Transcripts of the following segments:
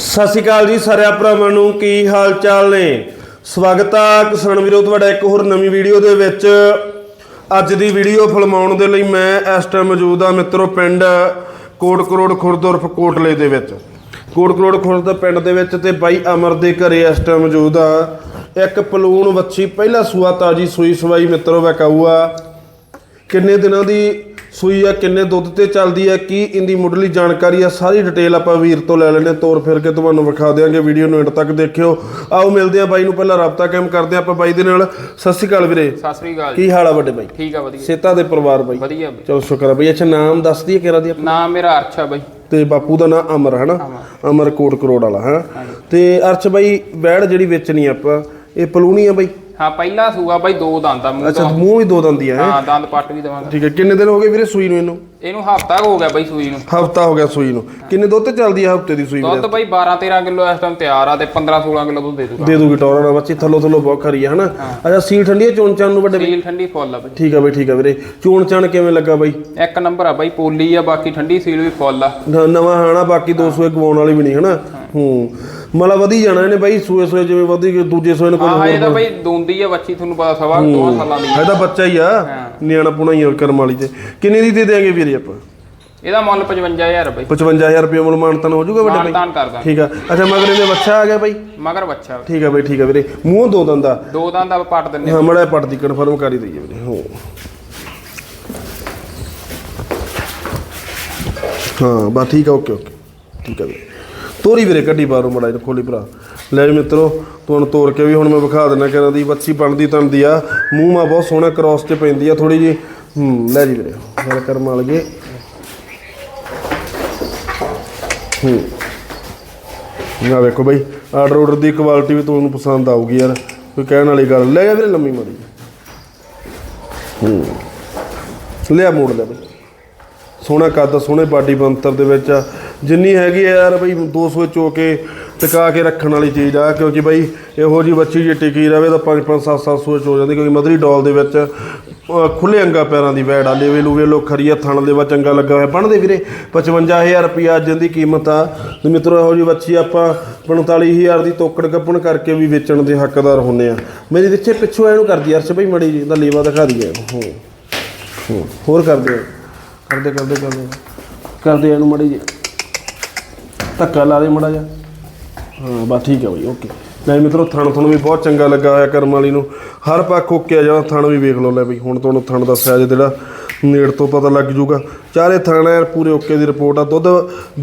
ਸਤਿ ਸ਼੍ਰੀ ਅਕਾਲ ਜੀ ਸਾਰਿਆਂ ਭਰਾਵਾਂ ਨੂੰ, ਕੀ ਹਾਲ ਚਾਲ ਨੇ? ਸਵਾਗਤ ਆ ਕਿਸਾਨ ਵੀਰੋ, ਤੁਹਾਡਾ ਇੱਕ ਹੋਰ ਨਵੀਂ ਵੀਡੀਓ ਦੇ ਵਿੱਚ। ਅੱਜ ਦੀ ਵੀਡੀਓ ਫਿਲਮਾਉਣ ਦੇ ਲਈ ਮੈਂ ਇਸ ਟਾਈਮ ਮੌਜੂਦ ਆ ਮਿੱਤਰੋ ਪਿੰਡ ਕੋਟ ਕਰੋੜ ਖੁਰਦ ਉਰਫ ਕੋਟਲੇ ਦੇ ਵਿੱਚ। ਕੋਟ ਕਰੋੜ ਖੁਰਦ ਪਿੰਡ ਦੇ ਵਿੱਚ ਤੇ ਬਾਈ ਅਮਰ ਦੇ ਘਰੇ ਇਸ ਟਾਈਮ ਮੌਜੂਦ ਆ। ਇੱਕ ਪਲੂਣ ਵੱਛੀ, ਪਹਿਲਾ ਸੂਆ ਤਾਜੀ ਸੂਈ ਸਵਾਈ ਮਿੱਤਰੋ ਵਕਾਊ ਆ ਕਿੰਨੇ ਦਿਨਾਂ ਦੀ ਸੂਈ ਆ ਕਿੰਨੇ ਦੁੱਧ ਤੇ ਚੱਲਦੀ ਆ ਕੀ ਇੰਦੀ ਮੁੱਢਲੀ ਜਾਣਕਾਰੀ ਆ ਸਾਰੀ ਡਿਟੇਲ ਆਪਾਂ ਵੀਰ ਤੋਂ ਲੈ ਲੈਣੇ ਤੋਰ ਫਿਰ ਕੇ ਤੁਹਾਨੂੰ ਵਿਖਾ ਦਿਆਂਗੇ ਵੀਡੀਓ ਨੂੰ ਐਂਡ ਤੱਕ ਦੇਖਿਓ। ਆਓ ਮਿਲਦੇ ਆ ਬਾਈ ਨੂੰ ਪਹਿਲਾਂ ਰਾਬਤਾ ਕਾਇਮ ਕਰਦੇ ਆ ਆਪਾਂ ਬਾਈ ਦੇ ਨਾਲ। ਸਤਿ ਸ਼੍ਰੀ ਅਕਾਲ ਵੀਰੇ। ਸਤਿ ਸ੍ਰੀ ਅਕਾਲ ਕੀ ਹਾਲ ਆ ਵੱਡੇ ਬਾਈ? ਠੀਕ ਆ ਵਧੀਆ। ਸੇਤਾ ਦੇ ਪਰਿਵਾਰ ਬਾਈ। ਵਧੀਆ ਬਈ। ਚਲੋ ਸ਼ੁਕਰ ਆ ਬਾਈ। ਅੱਛਾ ਨਾਮ ਦੱਸ ਦਈਏ ਕਿਹੜਾ ਦੀ? ਨਾਮ ਮੇਰਾ ਅਰਛਾ ਬਈ। ਤੇ ਬਾਪੂ ਦਾ ਨਾਮ ਅਮਰ ਹਨਾ? ਅਮਰ। ਕੋਟ ਕਰੋੜ ਵਾਲਾ ਹਾਂ ਤੇ ਅਰਸ਼ ਬਾਈ ਵੈੜ ਜਿਹੜੀ ਵੇਚਣੀ ਆਪਾਂ ਇਹ ਪਲੂਣੀ ਆ ਬਾਈ? ਹਾਂ ਪਹਿਲਾ ਸੂਆ ਬਈ ਦੋ ਦੰਦ ਆ ਮੂੰਹ ਅੱਛਾ ਤੋਂ ਮੂੰਹ ਵੀ ਦੋ ਦੰਦੀ ਆ ਹੈਂ? ਹਾਂ ਦੰਦ ਪੱਟ ਵੀ ਦਵਾਂਗਾ। ਠੀਕ ਹੈ ਕਿੰਨੇ ਦਿਨ ਹੋ ਗਏ ਵੀਰੇ ਸੂਈ ਨੂੰ ਇਹਨੂੰ? ਇਹਨੂੰ ਹਫਤਾ ਹੋ ਗਿਆ ਬਈ ਸੂਈ ਨੂੰ। ਹਫਤਾ ਹੋ ਗਿਆ ਸੂਈ ਨੂੰ। ਕਿੰਨੇ ਦੁੱਧ ਤੇ ਚੱਲਦੀ ਆ ਹਫ਼ਤੇ ਦੀ ਸੂਈ ਵੀਰੇ? ਦੁੱਧ ਬਈ 12 13 ਕਿਲੋ ਇਸ ਟਾਈਮ ਤਿਆਰ ਆ ਤੇ 15 16 ਕਿਲੋ ਦੁੱਧ ਦੇ ਦੂਗਾ। ਦੇ ਦੂਗੀ ਟੌਰਾਂ ਨਾਲ ਬੱਚੀ ਥੱਲੋ ਥੱਲੋ ਬਹੁਤ ਖਰੀ ਆ ਹਨਾ? ਅੱਛਾ ਸੀਲ ਠੰਡੀ ਆ ਚੋਣ ਚਾਣ ਨੂੰ ਵੱਡੇ ਸੀਲ ਠੰਡੀ ਫੁੱਲ ਆ ਬਈ। ਠੀਕ ਆ ਬਈ ਠੀਕ ਆ ਵੀਰੇ। ਚੋਣ ਚਾਣ ਕਿਵੇਂ ਲੱਗਾ ਬਾਈ? ਇੱਕ ਨੰਬਰ ਆ ਬਈ ਪੋਲੀ ਆ ਬਾਕੀ ਠੰਡੀ ਸੀਲ ਵੀ ਫੁੱਲ ਆ। ਨ- ਨਵਾਂ ਹਾਣਾ ਬਾਕੀ ਦੋ ਸੂਏ ਗਵਾਉਣ ਵਾਲੀ ਵੀ ਨਹੀਂ ਹਨਾ? ਹੂੰ। ਮਤਲਬ ਵਧੀ ਜਾਣਾ ਇਹਨੇ ਬਾਈ ਸੂਏ ਸੂਏ ਜਿਵੇਂ ਵਧੀ ਗਏ, ਦੂਜੇ ਸੂਏ ਨੂੰ ਕੋਈ ਹਾਂ ਇਹ ਤਾਂ ਬਈ ਦੋਂਦੀ ਆ ਬੱਚੀ ਤੁਹਾਨੂੰ ਪਤਾ ਸਵਾ ਦੋ ਸਾਲਾਂ ਦੀ। ਇਹਦਾ ਬੱਚਾ ਹੀ ਆ ਨਿਆਣਾ ਪੁਣਾ ਹੀ ਆ ਕਰਮ ਵਾਲੀ ਤੇ। ਕਿੰਨੇ ਦੀ ਦੇ ਦੇਾਂਗੇ ਵੀਰੇ ਆਪਾਂ? ਇਹਦਾ ਮੁੱਲ 55000 ਬਈ। 55000 ਰੁਪਏ ਮੁੱਲ ਮਾਨਤਨ ਹੋ ਜਾਊਗਾ ਬਾਈ ਮਾਨਤਾਨ ਕਰਦਾ। ਠੀਕ ਆ। ਅੱਛਾ ਮਗਰ ਇਹਦੇ ਬੱਚਾ ਆ ਗਿਆ ਬਾਈ? ਮਗਰ ਬੱਚਾ ਠੀਕ ਆ ਬਾਈ ਠੀਕ ਆ ਵੀਰੇ। ਮੂੰਹ ਦੋ ਦੰਦਾ ਦੋ ਦੰਦ ਪੱਟ ਦਿੰਨੇ ਹਾਂ ਮੜਾ ਪੜਦੀ ਕਨਫਰਮ ਕਰ ਹੀ ਦਈਏ ਵੀਰੇ। ਹੋ। ਹਾਂ ਬਾ ਠੀਕ ਆ ਓਕੇ ਓਕੇ। ਠੀਕ ਆ ਵੀਰੇ। ਤੋਰੀ ਵੀਰੇ, ਕੱਢੀ ਬਾਹਰੋਂ ਮੜਾ ਇਹਨੂੰ ਖੋਲੀ ਭਰਾ। ਲੈ ਜੀ ਮਿੱਤਰੋ ਤੁਹਾਨੂੰ ਤੋੜ ਕੇ ਵੀ ਹੁਣ ਮੈਂ ਵਿਖਾ ਦਿੰਦਾ ਕਿਹਨਾਂ ਦੀ ਬੱਚੀ ਬਣਦੀ ਤਣਦੀ ਆ। ਮੂੰਹ ਮਾ ਬਹੁਤ ਸੋਹਣਾ ਕ੍ਰਾਸ ਤੇ ਪੈਂਦੀ ਆ ਥੋੜੀ ਜੀ ਹੂੰ, ਲੈ ਜੀ ਵੀਰੇ, ਗੱਲ ਕਰਮ ਵਾਲ ਹੂੰ। ਨਾ ਵੇਖੋ ਬਈ, ਆਰਡਰ ਆਰਡਰ ਦੀ ਕੁਆਲਿਟੀ ਵੀ ਤੁਹਾਨੂੰ ਪਸੰਦ ਆਊਗੀ ਯਾਰ, ਕੋਈ ਕਹਿਣ ਵਾਲੀ ਗੱਲ ਲੈ ਜਾ ਵੀਰੇ, ਲੰਮੀ ਮਾਰੀ ਹੂੰ। ਲਿਆ ਮੋੜ ਲੈ ਬਈ। ਸੋਹਣਾ ਕੱਦ, ਸੋਹਣੇ ਬਾਡੀ ਬੰਤਰ ਦੇ ਵਿੱਚ ਆ। ਜਿੰਨੀ ਹੈਗੀ ਆ ਯਾਰ ਬਈ 200 ਚੋ ਕੇ ਟਿਕਾ ਕੇ ਰੱਖਣ ਵਾਲੀ ਚੀਜ਼ ਆ ਕਿਉਂਕਿ ਬਈ ਇਹੋ ਜੀ ਬੱਚੀ ਜੇ ਟਿਕੀ ਰਵੇ ਤਾਂ 5 5 7 700 ਚ ਹੋ ਜਾਂਦੀ ਕਿਉਂਕਿ ਮਦਰੀ ਡੋਲ ਦੇ ਵਿੱਚ ਅਹ, ਖੁੱਲੇ ਅੰਗਾ ਪੈਰਾਂ ਦੀ ਵੈੜ ਆ ਲੇਵੇ ਲੂਵੇ ਲੋ ਖਰੀਆ ਥਣ ਦੇ ਚੰਗਾ ਲੱਗਾ ਹੋਇਆ। ਬਣਦੇ ਵੀਰੇ 55000 ਰੁਪਿਆ ਅੱਜ ਦੀ ਕੀਮਤ ਆ। ਤੇ ਮਿੱਤਰੋ ਇਹੋ ਜੀ ਬੱਚੀ ਆਪਾਂ 45000 ਦੀ ਤੋਕੜ ਗੱਪਣ ਕਰਕੇ ਵੀ ਵੇਚਣ ਦੇ ਹੱਕਦਾਰ ਹੁੰਨੇ ਆ। ਮੇਰੀ ਵਿੱਚੇ ਪਿੱਛੋਂ ਇਹਨੂੰ ਕਰਦੀ ਅਰਸ਼ ਭਾਈ ਮੜੀ ਜੀ ਦਾ ਲੇਵਾ ਦਿਖਾ ਦਈਏ। ਹੋਰ ਕਰਦੇ ਆ। ਕਰਦੇ ਕਰਦੇ ਕਰਦੇ। ਕਰਦੇ ਇਹਨੂੰ ਮੜੀ ਜੀ ਧੱਕਾ ਲਾ ਦੇ ਮੜਾ ਜਾ ਹਾਂ ਬਸ ਠੀਕ ਹੈ ਬਈ ਓਕੇ। ਲੈ ਮਿੱਤਰੋ ਥਣ ਥਣ ਵੀ ਬਹੁਤ ਚੰਗਾ ਲੱਗਾ ਹੋਇਆ ਕਰਮ ਵਾਲੀ ਨੂੰ। ਹਰ ਪੱਖ ਓਕੇ ਆ ਜਾਂਦਾ ਥਣ ਵੀ ਵੇਖ ਲਓ ਲੈ ਬਈ ਹੁਣ ਤੁਹਾਨੂੰ ਥਣ ਦਾ ਸਾਈਜ਼ ਜਿਹੜਾ ਨੇੜ ਤੋਂ ਪਤਾ ਲੱਗ ਜੂਗਾ। ਚਾਰੇ ਥਣ ਐ ਪੂਰੇ ਓਕੇ ਦੀ ਰਿਪੋਰਟ ਆ। ਦੁੱਧ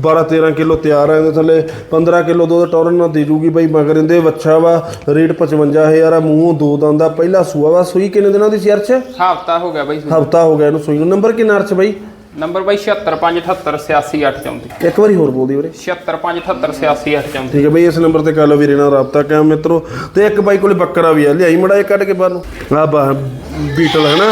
12 13 ਕਿਲੋ ਤਿਆਰ ਆ ਇਹਦੇ ਥੱਲੇ 15 ਕਿਲੋ ਦੁੱਧ ਟੌਰਨ ਨਾਲ ਦੇ ਜੂਗੀ ਬਈ ਮਗਰ ਇਹਦੇ ਵੱਛਾ ਵਾ ਰੇਟ 55000 ਆ ਮੂੰਹ ਦੋ ਦੰਦ ਆ ਪਹਿਲਾ ਸੂਆ ਵਾ। ਸੂਈ ਕਿੰਨੇ ਦਿਨਾਂ ਦੀ ਸੀ ਅਰਚ ਹਫਤਾ ਹੋ ਗਿਆ ਬਈ ਹਫਤਾ ਹੋ ਗਿਆ ਇਹਨੂੰ ਸੂਈ ਨੂੰ। ਨੰਬਰ ਕਿੰਨਾ ਅਰਚ ਬਈ? ਨੰਬਰ ਬਈ 7657786834 ਇੱਕ ਵਾਰੀ ਹੋਰ ਬੋਲ ਦਿਓ ਵੀਰੇ। 7657786834 ਠੀਕ ਹੈ ਬਈ ਇਸ ਨੰਬਰ ਤੇ ਕਰ ਲਓ ਵੀਰੇ ਨਾਲ ਰਾਬਤਾ ਕਾਇਮ ਮਿੱਤਰੋ। ਤੇ ਇੱਕ ਬਾਈ ਕੋਲੇ ਬੱਕਰਾ ਵੀ ਆ ਲਿਆਈ ਮੜਾ ਇਹ ਕੱਢ ਕੇ ਬਾਹਰ ਨੂੰ। ਆ ਬਾ ਬੀਟਲ ਹੈ ਨਾ।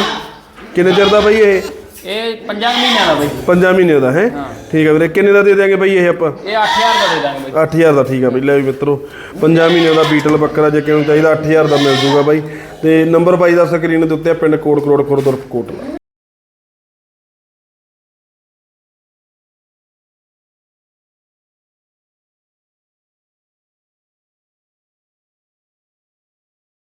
ਕਿੰਨੇ ਚਿਰ ਦਾ ਬਈ ਇਹ? ਇਹ 5 ਮਹੀਨਿਆਂ ਦਾ ਬਈ। 5 ਮਹੀਨੇ ਦਾ ਹੈ? ਠੀਕ ਹੈ ਵੀਰੇ ਕਿੰਨੇ ਦਾ ਦੇ ਦਿਆਂਗੇ ਬਈ ਇਹ ਆਪਾਂ? ਇਹ 8000 ਦਾ ਦੇ ਦਾਂਗੇ ਬਈ। 8000 ਦਾ ਠੀਕ ਆ ਬਈ। ਲੈ ਵੀ ਮਿੱਤਰੋ 5 ਮਹੀਨਿਆਂ ਦਾ ਬੀਟਲ ਬੱਕਰਾ ਜੇ ਕਿਹਨੂੰ ਚਾਹੀਦਾ 8000 ਦਾ ਮਿਲ ਜੂਗਾ ਬਾਈ। ਤੇ ਨੰਬਰ ਬਾਈ ਦਾ ਸਕਰੀਨ ਦੇ ਉੱਤੇ ਪਿੰਡ ਕੋਟ ਕਰੋੜ ਖੁਰਦ ਕੋਟਲਾ।